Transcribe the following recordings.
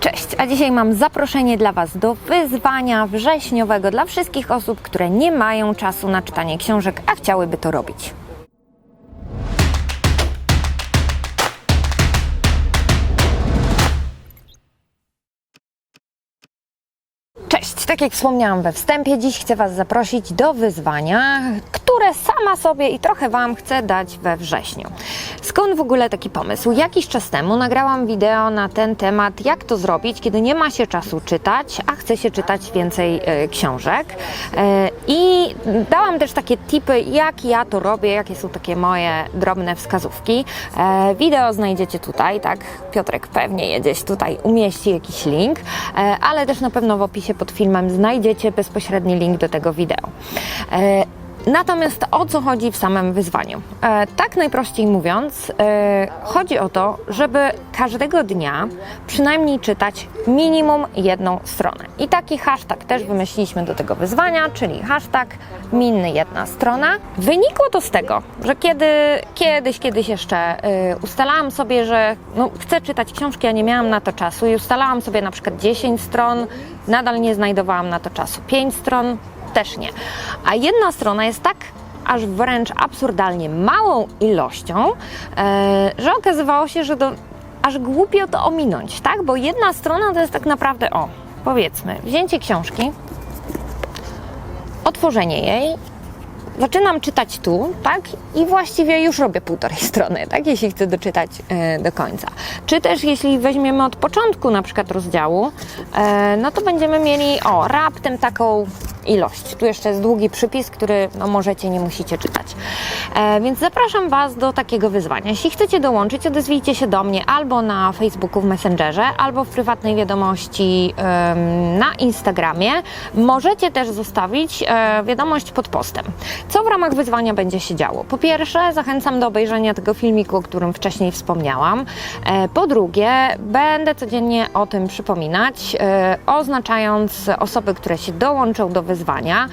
Cześć, a dzisiaj mam zaproszenie dla Was do wyzwania wrześniowego dla wszystkich osób, które nie mają czasu na czytanie książek, a chciałyby to robić. Cześć, tak jak wspomniałam we wstępie, dziś chcę Was zaprosić do wyzwania, które sama sobie i trochę Wam chcę dać we wrześniu. Skąd w ogóle taki pomysł? Jakiś czas temu nagrałam wideo na ten temat, jak to zrobić, kiedy nie ma się czasu czytać, a chce się czytać więcej e, książek. E, I dałam też takie tipy, jak ja to robię, jakie są takie moje drobne wskazówki. E, wideo znajdziecie tutaj, tak? Piotrek pewnie je gdzieś tutaj umieści jakiś link, e, ale też na pewno w opisie pod filmem znajdziecie bezpośredni link do tego wideo. Natomiast o co chodzi w samym wyzwaniu? E, tak najprościej mówiąc, e, chodzi o to, żeby każdego dnia przynajmniej czytać minimum jedną stronę. I taki hashtag też wymyśliliśmy do tego wyzwania, czyli hashtag minny jedna strona. Wynikło to z tego, że kiedy kiedyś, kiedyś jeszcze e, ustalałam sobie, że no, chcę czytać książki, a nie miałam na to czasu i ustalałam sobie na przykład 10 stron, nadal nie znajdowałam na to czasu. 5 stron, też nie. A jedna strona jest tak aż wręcz absurdalnie małą ilością, e, że okazywało się, że to aż głupio to ominąć, tak? Bo jedna strona to jest tak naprawdę, o, powiedzmy, wzięcie książki, otworzenie jej, zaczynam czytać tu, tak? I właściwie już robię półtorej strony, tak? Jeśli chcę doczytać e, do końca. Czy też jeśli weźmiemy od początku na przykład rozdziału, e, no to będziemy mieli, o, raptem taką ilość. Tu jeszcze jest długi przypis, który no, możecie, nie musicie czytać. E, więc zapraszam Was do takiego wyzwania. Jeśli chcecie dołączyć, odezwijcie się do mnie albo na Facebooku w Messengerze, albo w prywatnej wiadomości na Instagramie. Możecie też zostawić e, wiadomość pod postem. Co w ramach wyzwania będzie się działo? Po pierwsze, zachęcam do obejrzenia tego filmiku, o którym wcześniej wspomniałam. E, po drugie, będę codziennie o tym przypominać, oznaczając osoby, które się dołączą do wyzwania.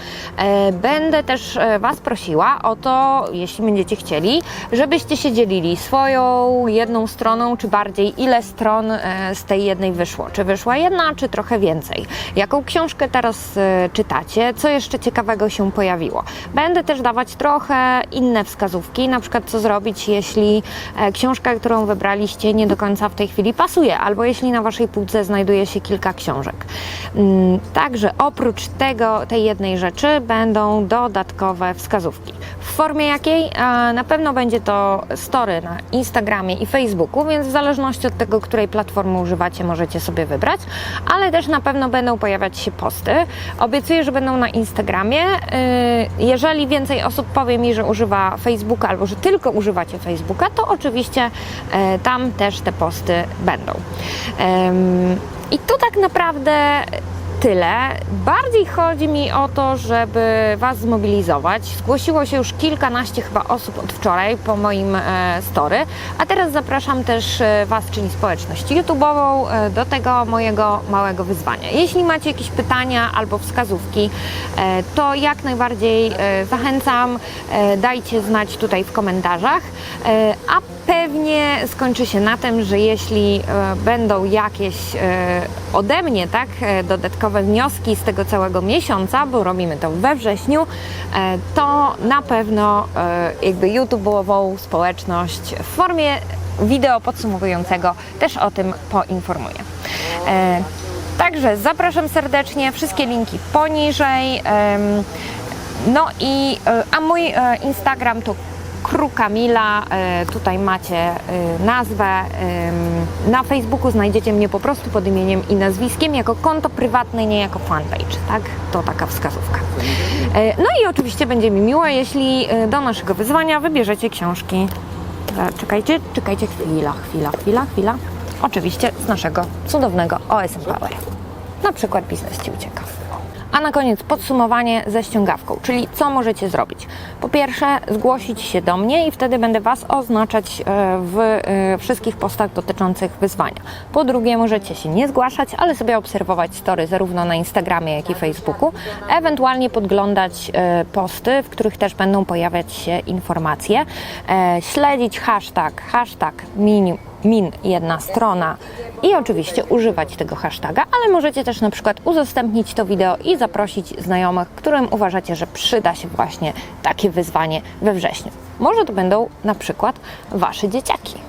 Będę też Was prosiła o to, jeśli będziecie chcieli, żebyście się dzielili swoją jedną stroną, czy bardziej ile stron e, z tej jednej wyszło. Czy wyszła jedna, czy trochę więcej. Jaką książkę teraz e, czytacie? Co jeszcze ciekawego się pojawiło? Będę też dawać trochę inne wskazówki, na przykład co zrobić, jeśli e, książka, którą wybraliście, nie do końca w tej chwili pasuje, albo jeśli na Waszej półce znajduje się kilka książek. Mm, Także oprócz tego, tej jednej rzeczy będą dodatkowe wskazówki. W formie jakiej? E, Na pewno będzie to story na Instagramie i Facebooku, więc w zależności od tego, której platformy używacie, możecie sobie wybrać, ale też na pewno będą pojawiać się posty. Obiecuję, że będą na Instagramie. Y, Jeżeli więcej osób powie mi, że używa Facebooka albo że tylko używacie Facebooka, to oczywiście e, tam też te posty będą. I to tak naprawdę tyle. Bardziej chodzi mi o to, żeby Was zmobilizować. Zgłosiło się już kilkanaście chyba osób od wczoraj po moim e, story, a teraz zapraszam też e, Was, czyli społeczność YouTube'ową, e, do tego mojego małego wyzwania. Jeśli macie jakieś pytania albo wskazówki, to jak najbardziej zachęcam, dajcie znać tutaj w komentarzach, a pewnie skończy się na tym, że jeśli e, będą jakieś e, ode mnie tak, e, dodatkowe wnioski z tego całego miesiąca, bo robimy to we wrześniu, to na pewno jakby YouTube'ową społeczność w formie wideo podsumowującego też o tym poinformuję. Także zapraszam serdecznie, wszystkie linki poniżej. No i, a mój Instagram to Krukamila, e, tutaj macie e, nazwę. Na Facebooku znajdziecie mnie po prostu pod imieniem i nazwiskiem, jako konto prywatne, nie jako fanpage, tak? To taka wskazówka. E, No i oczywiście będzie mi miło, jeśli do naszego wyzwania wybierzecie książki. Czekajcie, czekajcie, chwila, chwila, chwila, chwila. Oczywiście z naszego cudownego OSM Power. Na przykład biznes Ci ucieka. A na koniec podsumowanie ze ściągawką, czyli co możecie zrobić. Po pierwsze, zgłosić się do mnie i wtedy będę Was oznaczać e, w e, wszystkich postach dotyczących wyzwania. Po drugie, możecie się nie zgłaszać, ale sobie obserwować story zarówno na Instagramie, jak i Facebooku, ewentualnie podglądać e, posty, w których też będą pojawiać się informacje, śledzić hashtag, hashtag minimum min jedna strona i oczywiście używać tego hashtaga, ale możecie też na przykład udostępnić to wideo i zaprosić znajomych, którym uważacie, że przyda się właśnie takie wyzwanie we wrześniu. Może to będą na przykład Wasze dzieciaki.